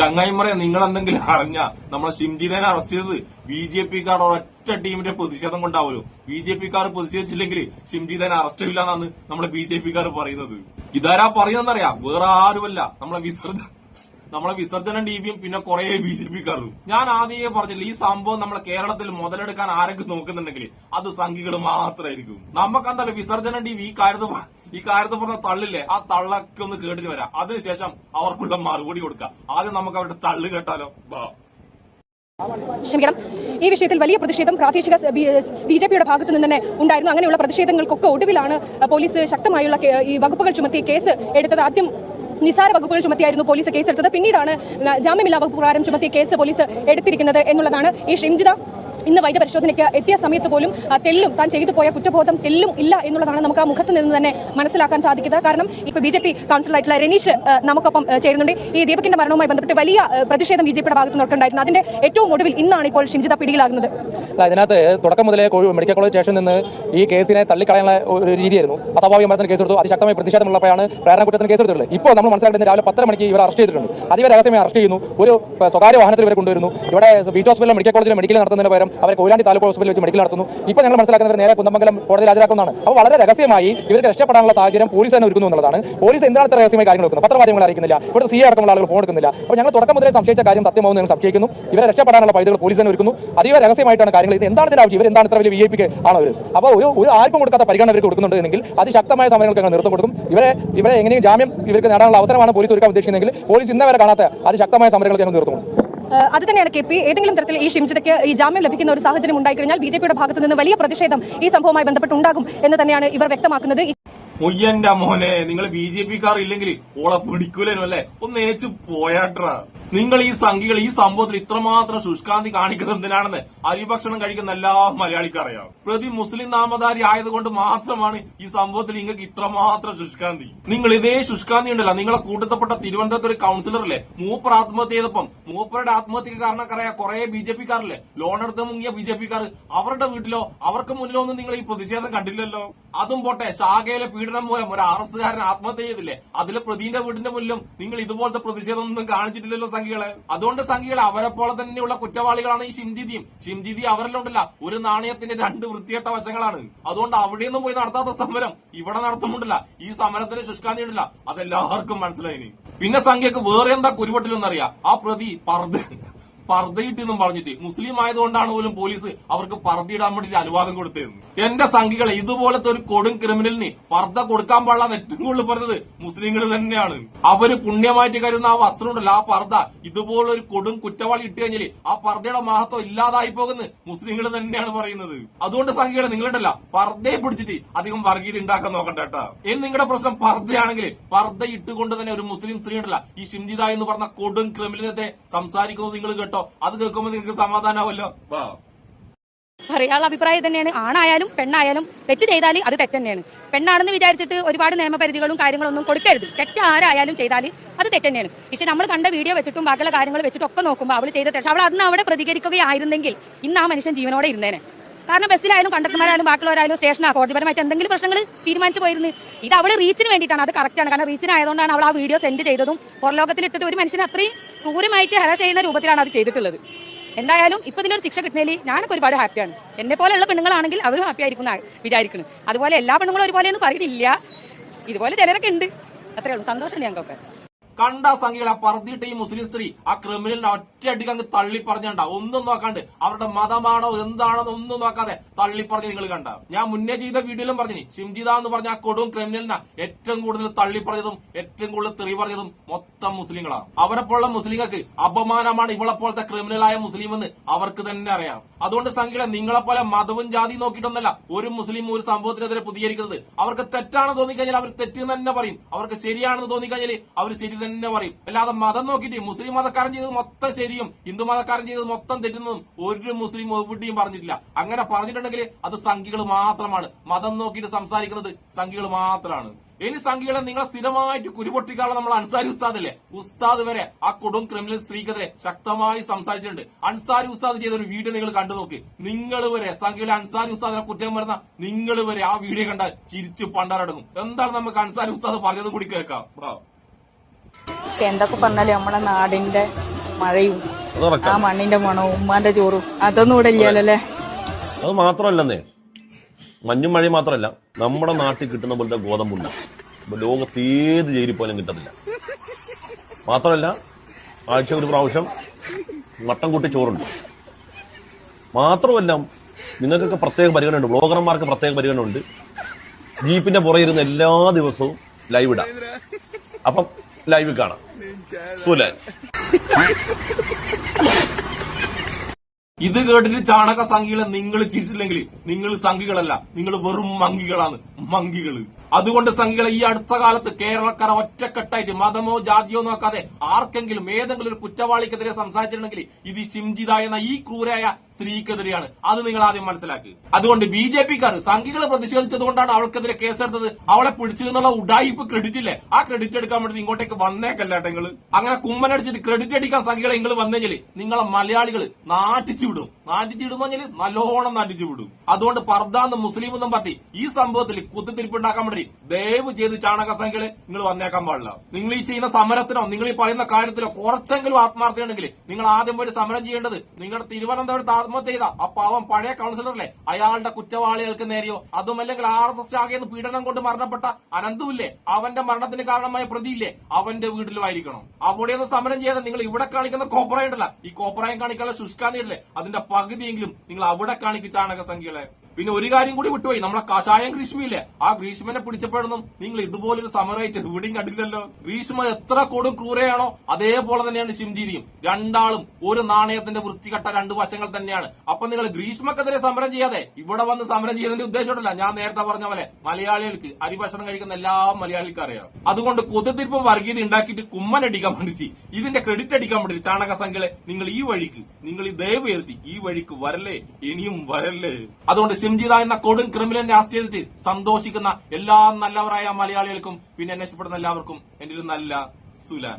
ചങ്ങായിമറെ നിങ്ങൾ എന്തെങ്കിലും അറിഞ്ഞ നമ്മളെ ഷിംജിദേനെ അറസ്റ്റ് ചെയ്തത്. ബി ജെ പിക്കാർ ഒറ്റ ടീമിന്റെ പ്രതിഷേധം കൊണ്ടാവുമല്ലോ ബി ജെ പിക്കാർ പ്രതിഷേധിച്ചില്ലെങ്കിൽ ഷിംജിദേനെ അറസ്റ്റ് ചെയ്യില്ല എന്നാണ് നമ്മുടെ ബി ജെ പിക്കാർ പറയുന്നത്. ഇതാരാ പറയുന്നറിയാം വേറെ ആരുമല്ല. നമ്മളെ വിസർജന നമ്മളെ വിസർജനം ടിവിയും പിന്നെ കുറെ ബി ജെ പിക്കാരും. ഞാൻ ആദ്യമേ പറഞ്ഞില്ല ഈ സംഭവം നമ്മളെ കേരളത്തിൽ മുതലെടുക്കാൻ ആരൊക്കെ നോക്കുന്നുണ്ടെങ്കിൽ അത് സംഘികൾ മാത്രമായിരിക്കും നമുക്കെന്തായാലും വിസർജനം ടി വി ഈ കാര്യത്തിൽ ഈ കാര്യത്തിൽ പറഞ്ഞ തള്ളില്ലേ ആ തള്ളൊക്കെ ഒന്ന് കേട്ടിട്ട് വരാം. അതിനുശേഷം അവർക്കുള്ള മറുപടി കൊടുക്കാം. ആദ്യം നമുക്ക് അവരുടെ തള്ളു കേട്ടാലോ? ക്ഷമിക്കണം. ഈ വിഷയത്തിൽ വലിയ പ്രതിഷേധം പ്രാദേശിക ബി ജെ പിയുടെ ഭാഗത്ത് നിന്ന് തന്നെ ഉണ്ടായിരുന്നു. അങ്ങനെയുള്ള പ്രതിഷേധങ്ങൾക്കൊക്കെ ഒടുവിലാണ് പോലീസ് ശക്തമായുള്ള ഈ വകുപ്പുകൾ ചുമത്തി കേസ് എടുത്തത്. ആദ്യം നിസാര വകുപ്പുകൾ ചുമത്തിയായിരുന്നു പോലീസ് കേസെടുത്തത്. പിന്നീടാണ് ജാമ്യമില്ലാ വകുപ്പ് പ്രകാരം ചുമത്തിയ കേസ് പോലീസ് എടുത്തിരിക്കുന്നത് എന്നുള്ളതാണ് ഈ ഷിംജിത ഇന്ന് വൈദ്യപരിശോധനയ്ക്ക് എത്തിയ സമയത്ത് പോലും തെല്ലും താൻ ചെയ്തു പോയ കുറ്റബോധം തെല്ലും ഇല്ല എന്നുള്ളതാണ് നമുക്ക് ആ മുഖത്ത് നിന്ന് തന്നെ മനസ്സിലാക്കാൻ സാധിക്കുന്നത്. കാരണം ഇപ്പൊ ബി ജെ പി കൗൺസിലറായിട്ടുള്ള രനീഷ് നമുക്കൊപ്പം ചേരുന്നുണ്ട്. ഈ ദീപകിന്റെ മരണവുമായി ബന്ധപ്പെട്ട് വലിയ പ്രതിഷേധം ബി ജെ പിയുടെ ഭാഗത്ത് നിന്നുണ്ടായിരുന്നു അതിന്റെ ഏറ്റവും ഒടുവിൽ ഇന്നാണ് ഇപ്പോൾ ഷിംജിത പിടിയിലാകുന്നത്. അതിനകത്ത് തുടക്കം മുതലേ മെഡിക്കൽ കോളേജ് സ്റ്റേഷനിൽ നിന്ന് ഈ കേസിനെ തള്ളിക്കളയാനുള്ള ഒരു രീതിയായിരുന്നു. അസ്വാഭാവിക മരണത്തിന് കേസെടുത്തു അതിശക്തമായ പ്രതിഷേധമുള്ളപ്പോഴാണ് പ്രേരണ കുറ്റത്തിന് കേസെടുത്തിട്ടുള്ളത് ഇപ്പോൾ നമ്മൾ മനസ്സിലാക്കുന്നത് രാവിലെ പത്തര മണിക്ക് ഇവർ അറസ്റ്റ് ചെയ്തിട്ടുണ്ട്. അതിവരെ രഹസ്യമായി അറസ്റ്റ് ചെയ്യുന്നു. ഒരു സ്വകാര്യ വാഹനത്തിൽ ഇവരെ കൊണ്ടുവരുന്നു. ഇവിടെ ബീച്ച് ഹോസ്പിറ്റലിൽ മെഡിക്കൽ കോളേജിൽ മെഡിക്കൽ നടത്തുന്നതിന് പകരം അവരെ കൊയിലാണ്ടി താലൂക്ക് ഹോസ്പിറ്റലിൽ വെച്ച് മെഡിക്കൽ നടത്തുന്നു. ഇപ്പോൾ ഞങ്ങൾ മനസ്സിലാക്കുന്നവർ നേരെ കുന്നമംഗലം കോടതി ഹാജരാക്കുന്നതാണ്. അപ്പോൾ വളരെ രഹസ്യമായി ഇവർക്ക് രക്ഷപ്പെടാനുള്ള സാഹചര്യം പോലീസ് തന്നെ ഒരുക്കുന്നു എന്നുള്ളതാണ്. പോലീസ് എന്താണ് ഇത്ര രഹസ്യമായി കാര്യങ്ങൾ വെക്കുന്നത്? പത്രമാധ്യമങ്ങൾ അറിയിക്കുന്നില്ല. ഇവിടുത്തെ സി അടക്കമുള്ള ആളുകൾ ഫോൺ എടുക്കുന്നില്ല. അപ്പോൾ ഞങ്ങൾ തുടക്കം മുതലേ സംശയിച്ച കാര്യം സത്യമാവുന്ന ഞങ്ങൾ സംശയിക്കുന്നു. ഇവരെ രക്ഷപ്പെടാനുള്ള പൈതകൾ പോലീസ് തന്നെ ഒരുക്കുന്നു. അതീവ രഹസ്യമായിട്ടാണ് കാര്യങ്ങൾ ഇത്. എന്താണ് ഇതിന്റെ ആവശ്യം? ഇവർ എന്താണ് ഇത്ര വലിയ വി ഐ പിക്ക് ആണോ അപ്പോൾ ഒരു ഒരു ആർക്കും കൊടുക്കാത്ത പരിഗണന ഇവർക്ക് കൊടുക്കുന്നുണ്ടെങ്കിൽ അതിശക്തമായ സമരങ്ങൾക്ക് ഞങ്ങൾ നിർത്തം കൊടുക്കും. ഇവരെ ഇവരെ എങ്ങനെയും ജാമ്യം ഇവർക്ക് നേടാനുള്ള അവസരമാണ് പോലീസ് ഒരുക്കാൻ ഉദ്ദേശിക്കുന്നതെങ്കിൽ പോലീസ് ഇന്നവരെ കാണാത്ത അതിശക്തമായ സമരങ്ങൾക്ക് ഞങ്ങൾ നിർത്തും അത് തന്നെയാണ് കെ പി. ഏതെങ്കിലും തരത്തിൽ ഈ ഷിംജിതയ്ക്ക് ഈ ജാമ്യം ലഭിക്കുന്ന ഒരു സാഹചര്യം ഉണ്ടായിക്കഴിഞ്ഞാൽ ബി ജെ പിയുടെ ഭാഗത്ത് നിന്ന് വലിയ പ്രതിഷേധം ഈ സംഭവവുമായി ബന്ധപ്പെട്ടുണ്ടാകും എന്ന് തന്നെയാണ് ഇവർ വ്യക്തമാക്കുന്നത്. മുയ്യന്റെ മോനെ നിങ്ങൾ ബി ജെ പിക്കാർ ഇല്ലെങ്കിൽ ഓളെ പിടിക്കൂലനോ അല്ലെ? ഒന്ന് ഏച്ചു പോയാട്രാ. നിങ്ങൾ ഈ സംഖ്യകൾ ഈ സംഭവത്തിൽ ഇത്രമാത്രം ശുഷ്കാന്തി കാണിക്കുന്നത് എന്തിനാണെന്ന് അരിഭക്ഷണം കഴിക്കുന്ന എല്ലാ മലയാളിക്കും അറിയാം പ്രതി മുസ്ലിം നാമധാരി ആയതുകൊണ്ട് മാത്രമാണ് ഈ സംഭവത്തിൽ നിങ്ങൾക്ക് ഇത്രമാത്രം ശുഷ്കാന്തി. നിങ്ങൾ ഇതേ ശുഷ്കാന്തി ഉണ്ടല്ലോ നിങ്ങളെ കൂട്ടത്തപ്പെട്ട തിരുവനന്തപുരത്ത് ഒരു കൗൺസിലറല്ലേ? മൂപ്പർ ആത്മഹത്യ ചെയ്തപ്പം മൂപ്പരുടെ ആത്മഹത്യക്ക് കാരണക്കാരായ കുറെ ബി ജെ പിക്കാരല്ലേ? ലോൺ എടുത്ത് മുങ്ങിയ ബി ജെ പിക്കാർ അവരുടെ വീട്ടിലോ അവർക്ക് മുന്നിലോ ഒന്നും നിങ്ങൾ ഈ പ്രതിഷേധം കണ്ടില്ലല്ലോ. അതും പോട്ടെ ശാഖയിലെ പീഡനം മൂലം ഒരു ആർ എസ്സുകാരൻ ആത്മഹത്യ ചെയ്തില്ലേ? അതിലെ പ്രതിന്റെ വീടിന്റെ മുന്നിലും നിങ്ങൾ ഇതുപോലത്തെ പ്രതിഷേധം ഒന്നും കാണിച്ചിട്ടില്ലല്ലോ സംഘികളെ. അതുകൊണ്ട് സംഖ്യകളെ അവരെ പോലെ തന്നെയുള്ള കുറ്റവാളികളാണ് ഈ ഷിംജിതിയും ഷിംജിതി അവരിലുണ്ടല്ല ഒരു നാണയത്തിന്റെ രണ്ട് വൃത്തികെട്ട വശങ്ങളാണ്. അതുകൊണ്ട് അവിടെയൊന്നും പോയി നടത്താത്ത സമരം ഇവിടെ നടത്തുന്നുണ്ടല്ല. ഈ സമരത്തിന് ശുഷ്കാന്തി ഉണ്ടല്ല. അതെല്ലാവർക്കും മനസ്സിലായി പിന്നെ സംഖ്യക്ക് വേറെ എന്താ കുരുവട്ടിലൊന്നറിയാം ആ പ്രതി പർദ്ദ. പർദ്ദയിട്ടെന്നും പറഞ്ഞിട്ട് മുസ്ലിം ആയതുകൊണ്ടാണ് പോലും പോലീസ് അവർക്ക് പർദ്ദയിടാൻ വേണ്ടിട്ട് അനുവാദം കൊടുത്തിരുന്നു എന്റെ സംഘികളെ ഇതുപോലത്തെ ഒരു കൊടും ക്രിമിനലിന് പർദ്ദ കൊടുക്കാൻ പാടില്ലാന്ന് ഏറ്റവും കൂടുതൽ പറഞ്ഞത് മുസ്ലിങ്ങൾ തന്നെയാണ്. അവർ പുണ്യമായിട്ട് കരുതുന്ന ആ വസ്ത്രം ഉണ്ടല്ലോ ആ പർദ്ദ ഇതുപോലെ ഒരു കൊടും കുറ്റവാളി ഇട്ട് കഴിഞ്ഞാൽ ആ പർദ്ദയുടെ മഹത്വം ഇല്ലാതായി പോകുന്ന മുസ്ലിങ്ങൾ തന്നെയാണ് പറയുന്നത്. അതുകൊണ്ട് സംഘികളെ നിങ്ങളുണ്ടല്ല പർദ്ദയെ പിടിച്ചിട്ട് അധികം വർഗീയത ഉണ്ടാക്കാൻ നോക്കണ്ട കേട്ടോ. ഇനി നിങ്ങളുടെ പ്രശ്നം പർദ്ദയാണെങ്കിൽ പർദ്ദ ഇട്ടുകൊണ്ട് തന്നെ ഒരു മുസ്ലിം സ്ത്രീ ഉണ്ടല്ല ഈ ഷിംജിത എന്ന് പറഞ്ഞ കൊടും ക്രിമിനലിനെ സംസാരിക്കുന്നത് നിങ്ങൾ കേട്ടോ. അത് കേൾക്കുമ്പോൾ നിങ്ങൾക്ക് സമാധാനാവല്ലോ? വാ. പറയാനുള്ള അഭിപ്രായം തന്നെയാണ് ആണായാലും പെണ്ണായാലും തെറ്റ് ചെയ്താൽ അത് തെറ്റ് തന്നെയാണ് പെണ്ണാണെന്ന് വിചാരിച്ചിട്ട് ഒരുപാട് നിയമപരിധികളും കാര്യങ്ങളൊന്നും കൊടുക്കരുത്. തെറ്റ് ആരായാലും ചെയ്താൽ അത് തെറ്റ് തന്നെയാണ് പക്ഷെ നമ്മൾ കണ്ട വീഡിയോ വെച്ചിട്ടും ബാക്കിയുള്ള കാര്യങ്ങൾ വെച്ചിട്ടും ഒക്കെ നോക്കുമ്പോൾ അവൾ ചെയ്ത തെറ്റ്. അവൾ അന്ന് അവിടെ പ്രതികരിക്കുകയായിരുന്നെങ്കിൽ ഇന്ന് ആ മനുഷ്യൻ ജീവനോടെ ഇരുന്നേനെ. കാരണം ബസ്സിലായാലും കണ്ടക്ടർമാരായാലും ബാക്കിയുള്ളവരായാലും സ്റ്റേഷനാ കോടതിപരമായിട്ട് എന്തെങ്കിലും പ്രശ്നങ്ങൾ തീരുമാനിച്ചു പോയിരുന്നു. ഇത് അവൾ റീച്ചിന് വേണ്ടിയിട്ടാണ്. അത് കറക്റ്റാണ് കാരണം റീച്ചിന് ആയതുകൊണ്ടാണ് അവൾ ആ വീഡിയോ സെൻഡ് ചെയ്തതും. പുറലോകത്തിൽ ഇട്ടിട്ട് ഒരു മനുഷ്യനെ അത്രയും ക്രൂരമായിട്ട് ഹരാസ് ചെയ്യുന്ന രൂപത്തിലാണ് അത് ചെയ്തിട്ടുള്ളത്. എന്തായാലും ഇപ്പൊ ഇതിനൊരു ശിക്ഷ കിട്ടുന്നതിൽ ഞാനൊക്കെ ഒരുപാട് ഹാപ്പിയാണ് എന്നെ പോലെയുള്ള പെണ്ണുങ്ങളാണെങ്കിൽ അവരും ഹാപ്പി ആയിരിക്കും വിചാരിക്കുന്നു അതുപോലെ എല്ലാ പെണ്ണുങ്ങളും ഒരുപോലെ എന്ന് പറയുന്നില്ല. ഇതുപോലെ ചിലരൊക്കെ ഉണ്ട്. അത്രേ ഉള്ളൂ. സന്തോഷം ഞങ്ങൾക്കൊക്കെ. കണ്ട സംഖ്യകളെ പറത്തിയിട്ട് ഈ മുസ്ലിം സ്ത്രീ ആ ക്രിമിനലിനെ ഒറ്റയടിക്ക് അങ്ങ് തള്ളി പറഞ്ഞണ്ട ഒന്നും നോക്കാണ്ട്. അവരുടെ മതമാണോ എന്താണോ ഒന്നും നോക്കാതെ തള്ളി പറഞ്ഞ് നിങ്ങൾ കണ്ട. ഞാൻ മുന്നേ ചെയ്ത വീഡിയോയിലും പറഞ്ഞു ഷിംജിത എന്ന് പറഞ്ഞ ആ കൊടും ക്രിമിനലിനെ ഏറ്റവും കൂടുതൽ തള്ളി പറഞ്ഞതും ഏറ്റവും കൂടുതൽ തെറി പറഞ്ഞതും മൊത്തം മുസ്ലിങ്ങളാണ് അവരെ പോലുള്ള മുസ്ലിങ്ങൾക്ക് അപമാനമാണ് ഇവളെ പോലത്തെ ക്രിമിനലായ മുസ്ലിം എന്ന് അവർക്ക് തന്നെ അറിയാം. അതുകൊണ്ട് സംഖ്യകളെ നിങ്ങളെ പോലെ മതവും ജാതി നോക്കിയിട്ടൊന്നല്ല ഒരു മുസ്ലിം ഒരു സംഭവത്തിനെതിരെ പ്രതികരിക്കുന്നത്. അവർക്ക് തെറ്റാണെന്ന് തോന്നിക്കഴിഞ്ഞാൽ അവർ തെറ്റെന്ന് തന്നെ പറയും. അവർക്ക് ശരിയാണെന്ന് തോന്നിക്കഴിഞ്ഞാൽ അവർ ശരി തന്നെ പറയും. അല്ലാതെ മതം നോക്കിയിട്ട് മുസ്ലിം മതക്കാരൻ ചെയ്തത് മൊത്തം ശരിയും ഹിന്ദു മതക്കാരൻ ചെയ്തത് മൊത്തം തെറ്റുന്നതും ഒരു മുസ്ലിം എവിടെയും പറഞ്ഞിട്ടില്ല. അങ്ങനെ പറഞ്ഞിട്ടുണ്ടെങ്കിൽ അത് സംഖ്യകൾ മാത്രമാണ്. മതം നോക്കിയിട്ട് സംസാരിക്കുന്നത് സംഖ്യകൾ മാത്രമാണ്. ഇനി സംഖ്യകളെ നിങ്ങളെ സ്ഥിരമായിട്ട് കുരുപൊട്ടിക്കാനുള്ള നമ്മൾ അൻസാരി ഉസ്താദ് അല്ലേ ഉസ്താദ് വരെ ആ കൊടും ക്രിമിനൽ സ്ത്രീക്കെതിരെ ശക്തമായി സംസാരിച്ചിട്ടുണ്ട്. അൻസാരി ഉസ്താദ് ചെയ്ത ഒരു വീഡിയോ നിങ്ങൾ കണ്ടു നോക്ക്. നിങ്ങൾ വരെ സംഖ്യയിലെ അൻസാരി ഉസ്താദിനെ കുറ്റം വരുന്ന നിങ്ങൾ വരെ ആ വീഡിയോ കണ്ടാൽ ചിരിച്ച് പണ്ടാറടങ്ങും എന്താണ് നമുക്ക് അൻസാരി ഉസ്താദ് പറഞ്ഞത് കൂടി കേൾക്കാം. പക്ഷെ എന്തൊക്കെ പറഞ്ഞാലും നമ്മളെ നാടിന്റെ മഴയും ആ മണ്ണിന്റെ മണവും ഉമ്മാന്റെ ചോറും അതൊന്നും ഇവിടെ ഇല്ലല്ലേ അത് മാത്രമല്ലെന്നേ. മഞ്ഞും മഴയും മാത്രമല്ല നമ്മുടെ നാട്ടിൽ കിട്ടുന്ന പോലത്തെ ഗോതമ്പുണ്ട. ലോകത്തേത് ലോകത്ത് ഏത് ജയിലിൽ പോലും കിട്ടത്തില്ല. മാത്രമല്ല ആഴ്ച ഒരു പ്രാവശ്യം മട്ടൻ കൂട്ടി ചോറുണ്ട്. മാത്രമല്ല നിങ്ങൾക്കൊക്കെ പ്രത്യേക പരിഗണന ഉണ്ട് ബ്ലോഗർമാർക്ക് പ്രത്യേക പരിഗണന ഉണ്ട് ജീപ്പിന്റെ പുറകെ ഇരുന്ന് എല്ലാ ദിവസവും ലൈവ് ഇടാം. അപ്പം ലൈവ് കാണാം. സുലൻ. ഇത് കേട്ടിട്ട് ചാണക സംഖ്യകളെ നിങ്ങൾ ചിരിച്ചില്ലെങ്കിൽ നിങ്ങൾ സംഖ്യകളല്ല നിങ്ങൾ വെറും മങ്കികളാണ് മങ്കികൾ. അതുകൊണ്ട് സംഘികൾ ഈ അടുത്ത കാലത്ത് കേരളക്കാർ ഒറ്റക്കെട്ടായിട്ട് മതമോ ജാതിയോ നോക്കാതെ ആർക്കെങ്കിലും ഏതെങ്കിലും ഒരു കുറ്റവാളിക്കെതിരെ സംസാരിച്ചിട്ടുണ്ടെങ്കിൽ ഇത് ഷിംജിത എന്ന ഈ ക്രൂരായ സ്ത്രീക്കെതിരെയാണ്. അത് നിങ്ങൾ ആദ്യം മനസ്സിലാക്കി. അതുകൊണ്ട് ബി ജെ പിക്കാർ സംഘികളെ പ്രതിഷേധിച്ചത് കൊണ്ടാണ് അവൾക്കെതിരെ കേസെടുത്തത്. അവളെ പിടിച്ചിരുന്നുള്ള ഉഡായിപ്പ് ക്രെഡിറ്റ് ഇല്ലേ? ആ ക്രെഡിറ്റ് എടുക്കാൻ വേണ്ടി ഇങ്ങോട്ടേക്ക് വന്നേക്കല്ല നിങ്ങൾ അങ്ങനെ കുമ്മനടിച്ചിട്ട് ക്രെഡിറ്റ് അടിക്കാൻ സംഘികളെ നിങ്ങൾ വന്നെങ്കിൽ നിങ്ങളെ മലയാളികൾ നാട്ടിച്ചു വിടും. നാട്ടിച്ചു വിടുന്ന പറഞ്ഞാൽ നല്ലോണം നാട്ടിച്ചു വിടും. അതുകൊണ്ട് പർദ്ദാന്ന് മുസ്ലിം എന്നും പറഞ്ഞ് ഈ സംഭവത്തിൽ കുത്തിത്തിരിപ്പ് ഉണ്ടാക്കാൻ വേണ്ടി ദയവ് ചെയ്ത് ചാണക സംഖ്യകളെ നിങ്ങൾ വന്നേക്കാൻ പാടില്ല. നിങ്ങൾ ഈ ചെയ്യുന്ന സമരത്തിനോ നിങ്ങൾ ഈ പറയുന്ന കാര്യത്തിലോ കുറച്ചെങ്കിലും ആത്മാർത്ഥതയുണ്ടെങ്കിൽ നിങ്ങൾ ആദ്യം പോയി സമരം ചെയ്യേണ്ടത് നിങ്ങളുടെ തിരുവനന്തപുരത്ത് ആത്മഹത്യ ചെയ്ത ആ പാവം പഴയ കൗൺസിലറല്ലേ? അയാളുടെ കുറ്റവാളികൾക്ക് നേരെയോ അതുമല്ലെങ്കിൽ ആർ എസ് എസ് ശാഖയെന്ന് പീഡനം കൊണ്ട് മരണപ്പെട്ട അനന്തുവില്ലേ അവന്റെ മരണത്തിന് കാരണമായ പ്രതിയില്ലേ? അവന്റെ വീട്ടിലും ആയിരിക്കണം നിന്ന് സമരം ചെയ്യാതെ നിങ്ങൾ ഇവിടെ കാണിക്കുന്ന കോപ്രായം ഉണ്ടല്ല ഈ കോപ്രായം കാണിക്കാനുള്ള ശുഷ്കാന്തിയല്ലേ അതിന്റെ പകുതിയെങ്കിലും നിങ്ങൾ അവിടെ കാണിക്കും ചാണക സംഖ്യകളെ. പിന്നെ ഒരു കാര്യം കൂടി വിട്ടുപോയി. നമ്മളെ കഷായം ഗ്രീഷ്മയില്ലേ? ആ ഗ്രീഷ്മനെ പിടിച്ചപ്പോഴൊന്നും നിങ്ങൾ ഇതുപോലൊരു സമരമായിട്ട് എവിടെയും കണ്ടില്ലല്ലോ ഗ്രീഷ്മ എത്ര കൊടും ക്രൂരയാണോ അതേപോലെ തന്നെയാണ് ശിംജീരിയും. രണ്ടാളും ഒരു നാണയത്തിന്റെ വൃത്തികെട്ട രണ്ട് വശങ്ങൾ തന്നെയാണ്. അപ്പൊ നിങ്ങൾ ഗ്രീഷ്മക്കെതിരെ സമരം ചെയ്യാതെ ഇവിടെ വന്ന് സമരം ചെയ്യുന്നതിന്റെ ഉദ്ദേശമുണ്ടല്ല. ഞാൻ നേരത്തെ പറഞ്ഞ പോലെ മലയാളികൾക്ക് അരിഭക്ഷണം കഴിക്കുന്ന എല്ലാ മലയാളികൾക്കും അറിയാം. അതുകൊണ്ട് കുതിർത്തിരിപ്പും വർഗീയത ഉണ്ടാക്കിയിട്ട് കുമ്മനടിക്കാൻ വേണ്ടി ഇതിന്റെ ക്രെഡിറ്റ് അടിക്കാൻ വേണ്ടി ചാണക സംഖ്യകളെ നിങ്ങൾ ഈ വഴിക്ക് നിങ്ങൾ ഈ ദയവ് ചെയ്തിട്ട് ഈ വഴിക്ക് വരല്ലേ ഇനിയും വരല്ലേ. അതുകൊണ്ട് സിംജിത എന്ന കൊടും ക്രിമിനലിനെ അറസ്റ്റ് ചെയ്തിട്ട് സന്തോഷിക്കുന്ന എല്ലാ നല്ലവരായ മലയാളികൾക്കും പിന്നെ അന്വേഷപ്പെടുന്ന എല്ലാവർക്കും എന്റെ ഒരു നല്ല സുലാൻ.